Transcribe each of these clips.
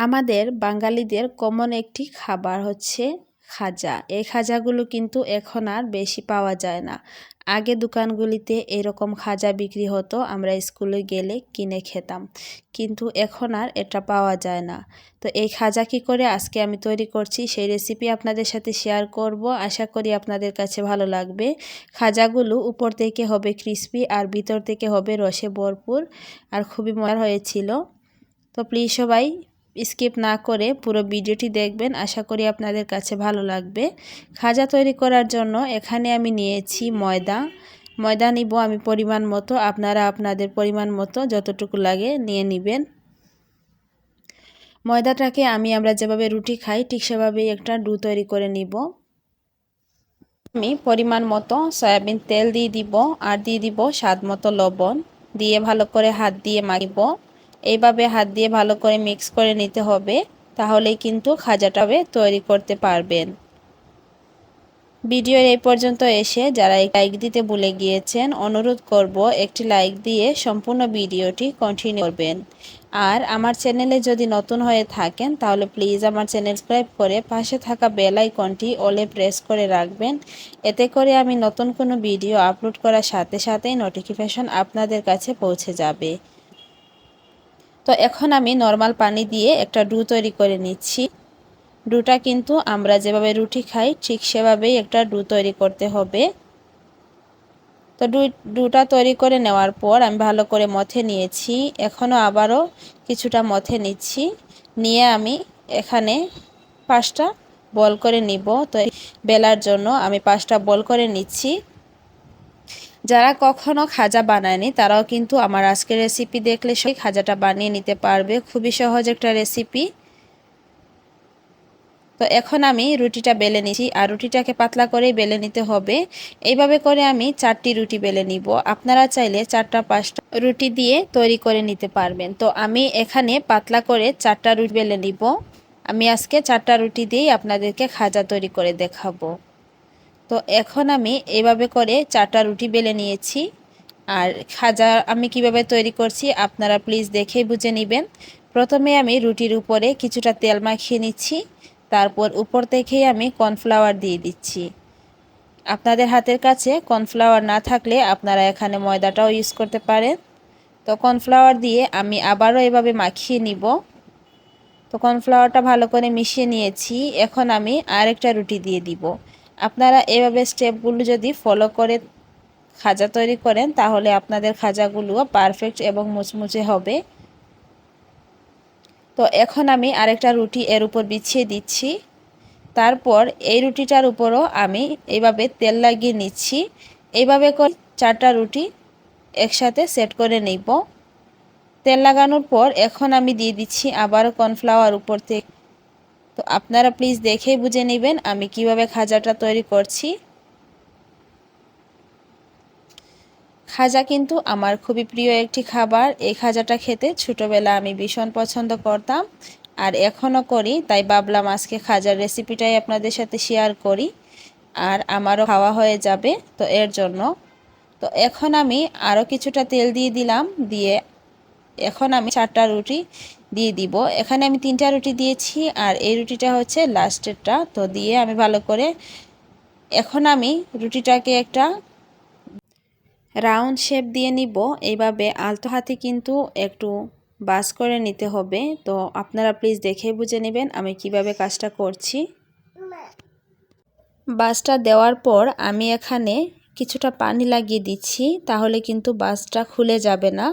আমাদের বাঙালিদের কমন একটি খাবার হচ্ছে খাজা। এই খাজাগুলো কিন্তু এখন আর বেশি পাওয়া যায় না। আগে দোকানগুলিতে এরকম খাজা বিক্রি হতো, আমরা স্কুলে গেলে কিনে খেতাম। কিন্তু এখন আর এটা পাওয়া যায় না। তো এই খাজা কী করে আজকে আমি তৈরি করছি, সেই রেসিপি আপনাদের সাথে শেয়ার করব। আশা করি আপনাদের কাছে ভালো লাগবে। খাজাগুলো উপর থেকে হবে ক্রিস্পি আর ভিতর থেকে হবে রসে ভরপুর। আর খুবই মজার হয়েছিল। তো প্লিজ সবাই স্কিপ না করে পুরো ভিডিওটি দেখবেন। আশা করি আপনাদের কাছে ভালো লাগবে। খাজা তৈরি করার জন্য এখানে আমি নিয়েছি ময়দা। ময়দা নিব আমি পরিমাণ মতো। আপনারা আপনাদের পরিমাণ মতো যতটুকু লাগে নিয়ে নেবেন। ময়দাটাকে আমি আমরা যেভাবে রুটি খাই, ঠিক সেভাবেই একটা ডু তৈরি করে নিব। আমি পরিমাণ মতো সয়াবিন তেল দিয়ে দিব আর দিয়ে দিব স্বাদ মতো লবণ। দিয়ে ভালো করে হাত দিয়ে মাখিব। এইভাবে হাত দিয়ে ভালো করে মিক্স করে নিতে হবে, তাহলেই কিন্তু খাজাটা তৈরি করতে পারবেন। ভিডিওর এই পর্যন্ত এসে যারা লাইক দিতে ভুলে গিয়েছেন, অনুরোধ করব একটি লাইক দিয়ে সম্পূর্ণ ভিডিওটি কন্টিনিউ করবেন। আর আমার চ্যানেলে যদি নতুন হয়ে থাকেন, তাহলে প্লিজ আমার চ্যানেল সাবস্ক্রাইব করে পাশে থাকা বেল আইকনটি ওলে প্রেস করে রাখবেন। এতে করে আমি নতুন কোনো ভিডিও আপলোড করার সাথে সাথেই নোটিফিকেশন আপনাদের কাছে পৌঁছে যাবে। তো এখন আমি নর্মাল পানি দিয়ে একটা ডু তৈরি করে নিচ্ছি। ডুটা কিন্তু আমরা যেভাবে রুটি খাই ঠিক সেভাবেই একটা ডু তৈরি করতে হবে। তো ডুটা তৈরি করে নেওয়ার পর আমি ভালো করে মথে নিয়েছি। এখনও আবারও কিছুটা মথে নিচ্ছি। নিয়ে আমি এখানে পাঁচটা বল করে নিব। তো বেলার জন্য আমি পাঁচটা বল করে নিচ্ছি। যারা কখনো খাজা বানায়নি, তারাও কিন্তু আমার আজকের রেসিপি দেখলে সেই খাজাটা বানিয়ে নিতে পারবে। খুবই সহজ একটা রেসিপি তো এখন আমি রুটিটা বেলে নিচ্ছি, আর রুটিটাকে পাতলা করেই বেলে নিতে হবে। এইভাবে করে আমি চারটি রুটি বেলে নিব। আপনারা চাইলে চারটা পাঁচটা রুটি দিয়ে তৈরি করে নিতে পারবেন। তো আমি এখানে পাতলা করে চারটা রুটি বেলে নিব। আমি আজকে চারটা রুটি দিয়েই আপনাদেরকে খাজা তৈরি করে দেখাবো। তো এখন আমি এভাবে করে চারটা রুটি বেলে নিয়েছি। আর খাজা আমি কীভাবে তৈরি করছি আপনারা প্লিজ দেখেই বুঝে নেবেন। প্রথমে আমি রুটির উপরে কিছুটা তেল মাখিয়ে নিচ্ছি, তারপর উপর থেকেই আমি কর্নফ্লাওয়ার দিয়ে দিচ্ছি। আপনাদের হাতের কাছে কর্নফ্লাওয়ার না থাকলে আপনারা এখানে ময়দাটাও ইউজ করতে পারেন। তো কর্নফ্লাওয়ার দিয়ে আমি আবারও এভাবে মাখিয়ে নিব। তো কর্নফ্লাওয়ারটা ভালো করে মিশিয়ে নিয়েছি, এখন আমি আরেকটা রুটি দিয়ে দিব। আপনারা এভাবে স্টেপগুলো যদি ফলো করে খাজা তৈরি করেন, তাহলে আপনাদের খাজাগুলোও পারফেক্ট এবং মুচমুচে হবে। তো এখন আমি আরেকটা রুটি এর উপর বিছিয়ে দিচ্ছি। তারপর এই রুটিটার উপরও আমি এইভাবে তেল লাগিয়ে নিচ্ছি। এইভাবে করে চারটা রুটি একসাথে সেট করে নিব। তেল লাগানোর পর এখন আমি দিয়ে দিচ্ছি আবারও কর্নফ্লাওয়ার উপর থেকে তো আপনারা প্লিজ দেখেই বুঝে নেবেন আমি কীভাবে খাজাটা তৈরি করছি। খাজা কিন্তু আমার খুবই প্রিয় একটি খাবার। এই খাজাটা খেতে ছোটোবেলা আমি ভীষণ পছন্দ করতাম আর এখনও করি, তাই ভাবলাম আজকে খাজার রেসিপিটাই আপনাদের সাথে শেয়ার করি আর আমারও খাওয়া হয়ে যাবে, তো এর জন্য। তো এখন আমি আরও কিছুটা তেল দিয়ে দিলাম, দিয়ে এখন আমি চারটা রুটি দিয়ে দিব। এখানে আমি তিনটা রুটি দিয়েছি আর এই রুটিটা হচ্ছে লাস্টেরটা। তো দিয়ে আমি ভালো করে এখন আমি রুটিটাকে একটা রাউন্ড শেপ দিয়ে নিব। এইভাবে আলতো হাতে কিন্তু একটু বাস করে নিতে হবে। তো আপনারা প্লিজ দেখে বুঝে নেবেন আমি কীভাবে কাজটা করছি। বাসটা দেওয়ার পর আমি এখানে কিছুটা পানি লাগিয়ে দিচ্ছি, তাহলে কিন্তু বাসটা খুলে যাবে না।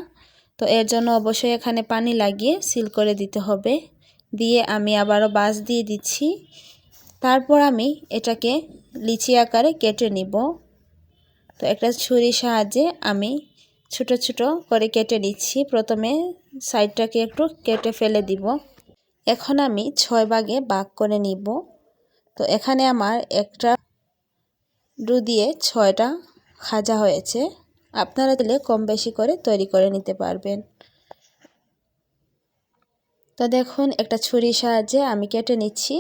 তো এর জন্য অবশ্যই এখানে পানি লাগিয়ে সিল করে দিতে হবে। দিয়ে আমি আবারও বাস দিয়ে দিচ্ছি। তারপর আমি এটাকে লিচি আকারে কেটে নিব। তো একটা ছুরির সাহায্যে আমি ছোট ছোট করে কেটে নিচ্ছি। প্রথমে সাইডটাকে একটু কেটে ফেলে দিব। এখন আমি ছয় ভাগে বাগ করে নিব। তো এখানে আমার একটা ডু দিয়ে ছয়টা খাজা হয়েছে। আপনারা দিলে কম বেশি করে তৈরি করে নিতে পারবেন। তো দেখুন, একটা ছুরির সাহায্যে আমি কেটে নিচ্ছি।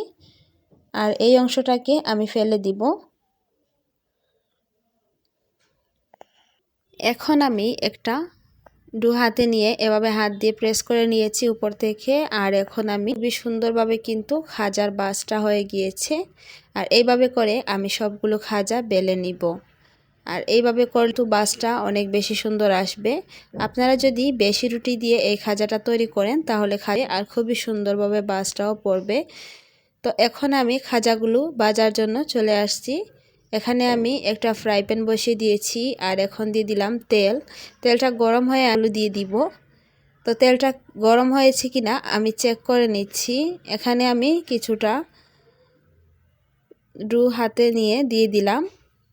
আর এই অংশটাকে আমি ফেলে দিব। এখন আমি একটা দু হাতে নিয়ে এভাবে হাত দিয়ে প্রেস করে নিয়েছি উপর থেকে। আর এখন আমি খুবই সুন্দরভাবে কিন্তু খাজার বাসটা হয়ে গিয়েছে। আর এইভাবে করে আমি সবগুলো খাজা বেলে নিব। আর এইভাবে করলে বাসটা অনেক বেশি সুন্দর আসবে। আপনারা যদি বেশি রুটি দিয়ে এই খাজাটা তৈরি করেন, তাহলে খাবে আর খুবই সুন্দরভাবে বাসটাও পড়বে। তো এখন আমি খাজাগুলো বাজার জন্য চলে আসছি। এখানে আমি একটা ফ্রাই প্যান বসিয়ে দিয়েছি আর এখন দিয়ে দিলাম তেল। তেলটা গরম হয়ে আলু দিয়ে দিব। তো তেলটা গরম হয়েছে কি না আমি চেক করে নিচ্ছি। এখানে আমি কিছুটা ডু হাতে নিয়ে দিয়ে দিলাম।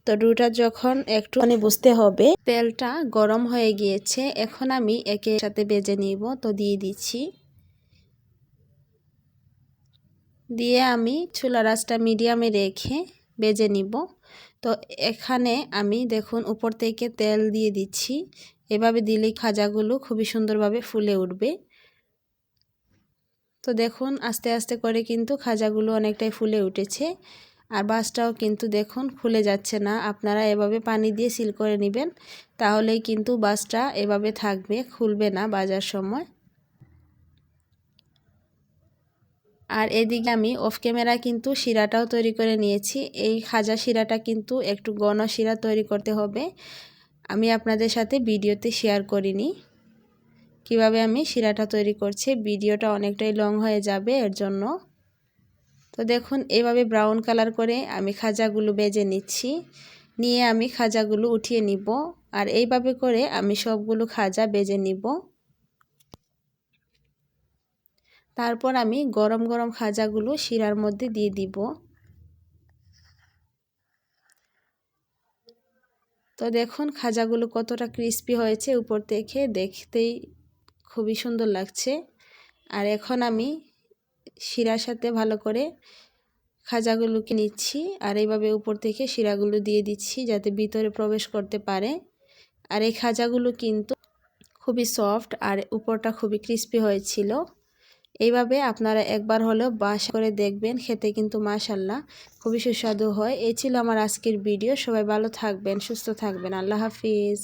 তো ডুটা যখন একটু মানে বুঝতে হবে, তেলটা গরম হয়ে গিয়েছে, এখন আমি একে সাথে বেজে নিব। তো দিয়ে দিচ্ছি। দিয়ে আমি চুলা রাসটা মিডিয়ামে রেখে বেজে নিব। তো এখানে আমি দেখুন উপর থেকে তেল দিয়ে দিচ্ছি। এভাবে দিলেই খাজাগুলো খুবই সুন্দরভাবে ফুলে উঠবে। তো দেখুন আস্তে আস্তে করে কিন্তু খাজাগুলো অনেকটাই ফুলে উঠেছে। আর বাসটাও কিন্তু দেখুন খুলে যাচ্ছে না। আপনারা এভাবে পানি দিয়ে সিল করে নেবেন, তাহলেই কিন্তু বাসটা এভাবে থাকবে, খুলবে না বাজার সময়। আর এদিকে আমি অফ ক্যামেরা কিন্তু শিরাটাও তৈরি করে নিয়েছি। এই খাজা শিরাটা কিন্তু একটু গণ শিরা তৈরি করতে হবে। আমি আপনাদের সাথে ভিডিওতে শেয়ার করিনি কীভাবে আমি শিরাটা তৈরি করছি। ভিডিওটা অনেকটাই লং হয়ে যাবে, এর জন্য। তো দেখুন, এভাবে ব্রাউন কালার করে আমি খাজাগুলো বেজে নিচ্ছি। নিয়ে আমি খাজাগুলো উঠিয়ে নিব আর এইভাবে করে আমি সবগুলো খাজা বেজে নিব। তারপর আমি গরম গরম খাজাগুলো শিরার মধ্যে দিয়ে দিব। তো দেখুন, খাজাগুলো কতটা ক্রিস্পি হয়েছে উপর থেকে, দেখতেই খুবই সুন্দর লাগছে। আর এখন আমি শিরার সাথে ভালো করে খাজাগুলোকে নিচ্ছি আর এইভাবে উপর থেকে শিরাগুলো দিয়ে দিচ্ছি যাতে ভিতরে প্রবেশ করতে পারে। আর এই খাজাগুলো কিন্তু খুবই সফট আর উপরটা খুবই ক্রিস্পি হয়েছিল। এইভাবে আপনারা একবার হলেও বাস করে দেখবেন, খেতে কিন্তু মাশাল্লাহ খুবই সুস্বাদু হয়। এই ছিল আমার আজকের ভিডিও। সবাই ভালো থাকবেন, সুস্থ থাকবেন। আল্লাহ হাফিজ।